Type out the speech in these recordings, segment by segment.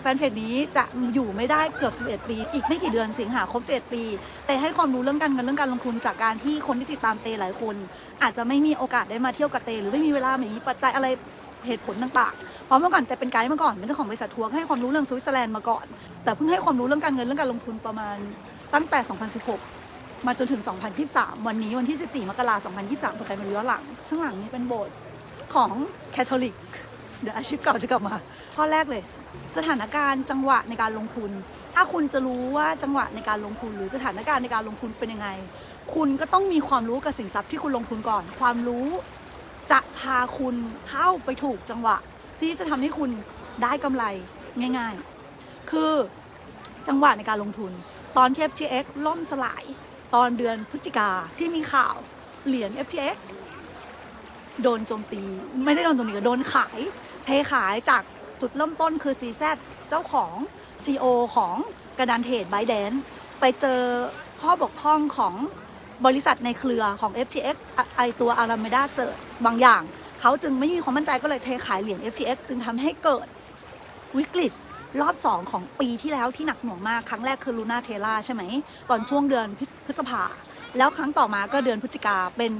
แฟนเพจนี้จะอยู่ไม่ได้เกือบ 11 ปี อีกไม่กี่เดือนสิงหาครบ 11 ปี แต่ให้ความรู้เรื่องการเงินเรื่องการลงทุนจากการที่คนที่ติดตามเตหลายคน อาจจะไม่มีโอกาสได้มาเที่ยวกับเต หรือไม่มีเวลาไม่มีปัจจัยอะไรเหตุผลต่างๆ เพราะเมื่อก่อนแต่เป็นไกด์มาก่อนเป็นเจ้าของบริษัททัวร์ให้ความรู้เรื่องสวิตเซอร์แลนด์มาก่อน แต่เพิ่งให้ความรู้เรื่องการเงินเรื่องการลงทุนประมาณตั้งแต่ 2016 มาจนถึง 2023 วันนี้วันที่ 14 มกราคม 2023เปิดการมาย้อนหลัง ข้างหลังนี้เป็นโบสถ์ของแคทอลิก เดี๋ยวอาชีพเก่าจะกลับมา ข้อแรกเลย สถานการณ์จังหวะในการลงทุน ถ้าคุณจะรู้ว่าจังหวะในการลงทุน หรือสถานการณ์ในการลงทุนเป็นยังไง คุณก็ต้องมีความรู้กับสินทรัพย์ที่คุณลงทุนก่อน ความรู้จะพาคุณเข้าไปถูกจังหวะ ที่จะทำให้คุณได้กำไรง่าย ๆ คือจังหวะในการลงทุน ตอนที่ FTX ล่มสลาย ตอนเดือนพฤศจิกาที่มีข่าวเหรียญ FTX โดนโจมตี ไม่ได้โดนโจมตีก็โดนขาย เทขายจากจุดเริ่มต้นคือ CZ เจ้าของ CEO ของกระดานเทรดไบแดนไปเจอข้อบกพร่องของบริษัทในเครือของ FTX ไอตัว Alameda Search บางอย่าง เขาจึงไม่มีความมั่นใจก็เลยเทขายเหรียญ FTX จึงทำให้เกิดวิกฤตรอบ 2 ของปีที่แล้วที่หนักหน่วงมากครั้งแรกคือลูน่าเทล่าใช่ไหม ตอนช่วงเดือนพฤษพฤษภา แล้วครั้งต่อมาก็เดือนพฤศจิกาเป็น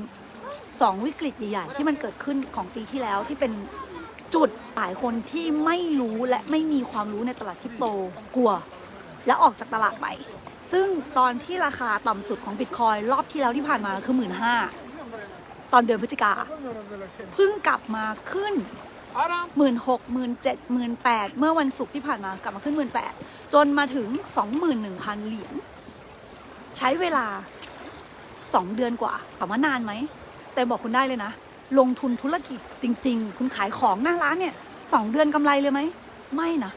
2 วิกฤตใหญ่ๆที่มันเกิดขึ้นของปีที่แล้วที่เป็น จุดหลายคนที่ไม่รู้และไม่มีความรู้ในตลาดคริปโตกลัว และออกจากตลาดไป ซึ่งตอนที่ราคาต่ำสุดของบิตคอยรอบที่แล้วที่ผ่านมาคือหมื่นห้าตอนเดือนพฤศจิกาเพิ่งกลับมาขึ้นหมื่นหกหมื่นเจ็ดหมื่นแปดเมื่อวันศุกร์ที่ผ่านมากลับมาขึ้นหมื่นแปดจนมาถึงสองหมื่นหนึ่งพันเหรียญใช้เวลาสองเดือนกว่าถามว่านานไหม แต่บอกคุณได้เลยนะ ลงทุนธุรกิจจริง ๆ คุณขายของหน้าร้านเนี่ยสองเดือนกำไรเลยไหม ไม่นะ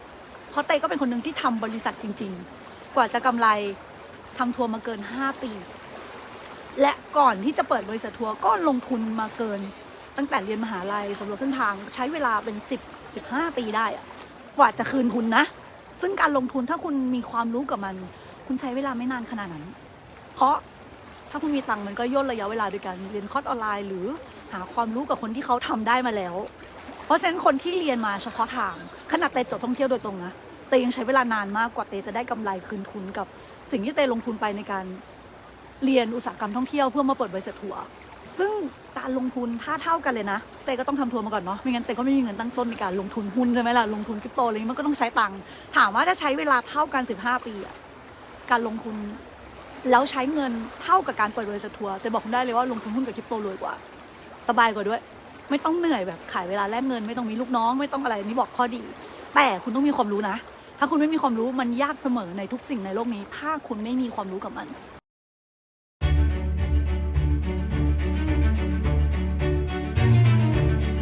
เพราะเต้ก็เป็นคนหนึ่งที่ทำบริษัทจริง ๆ กว่าจะกำไรทำทัวร์มาเกิน 5 ปี และก่อนที่จะเปิดบริษัททัวร์ก็ลงทุนมาเกิน ตั้งแต่เรียนมหาลัยสำรวจเส้นทางใช้เวลาเป็น 10 15 ปีได้อะกว่าจะคืนทุนนะ ซึ่งการลงทุนถ้าคุณมีความรู้กับมัน คุณใช้เวลาไม่นานขนาดนั้น เพราะ ถ้าคุณมีตังค์มันก็ย่นระยะเวลาด้วยการเรียนคอร์สออนไลน์ หรือหาความรู้กับคนที่เขาทำได้มาแล้ว เพราะฉะนั้นคนที่เรียนมาเฉพาะทางขนาดเตจบท่องเที่ยวโดยตรงนะเตยังใช้เวลานานมากกว่าเตจะได้กำไรคืนทุนกับ สิ่งที่เตลงทุนไปในการเรียนอุตสาหกรรมท่องเที่ยวเพื่อมาเปิดบริษัททัวร์ซึ่งการลงทุนถ้าเท่ากันเลยนะ เตก็ต้องทำทัวร์มาก่อนเนาะไม่งั้นเตก็ไม่มีเงินตั้งต้นในการลงทุนหุ้นใช่ไหมล่ะลงทุนคริปโตอะไรนี้มันก็ต้องใช้ตังค์ถามว่าถ้าใช้เวลาเท่ากัน 15 ปีอะการลงทุน แล้วใช้เงินเท่ากับการเปิดบริษัททัวร์แต่บอกคุณได้เลยว่าลงทุนหุ้นกับคริปโตรวยกว่า สบายกว่าด้วย ไม่ต้องเหนื่อยแบบขายเวลาแลกเงิน ไม่ต้องมีลูกน้อง ไม่ต้องอะไรนี่บอกข้อดี แต่คุณต้องมีความรู้นะ ถ้าคุณไม่มีความรู้มันยากเสมอในทุกสิ่งในโลกนี้ ถ้าคุณไม่มีความรู้กับมัน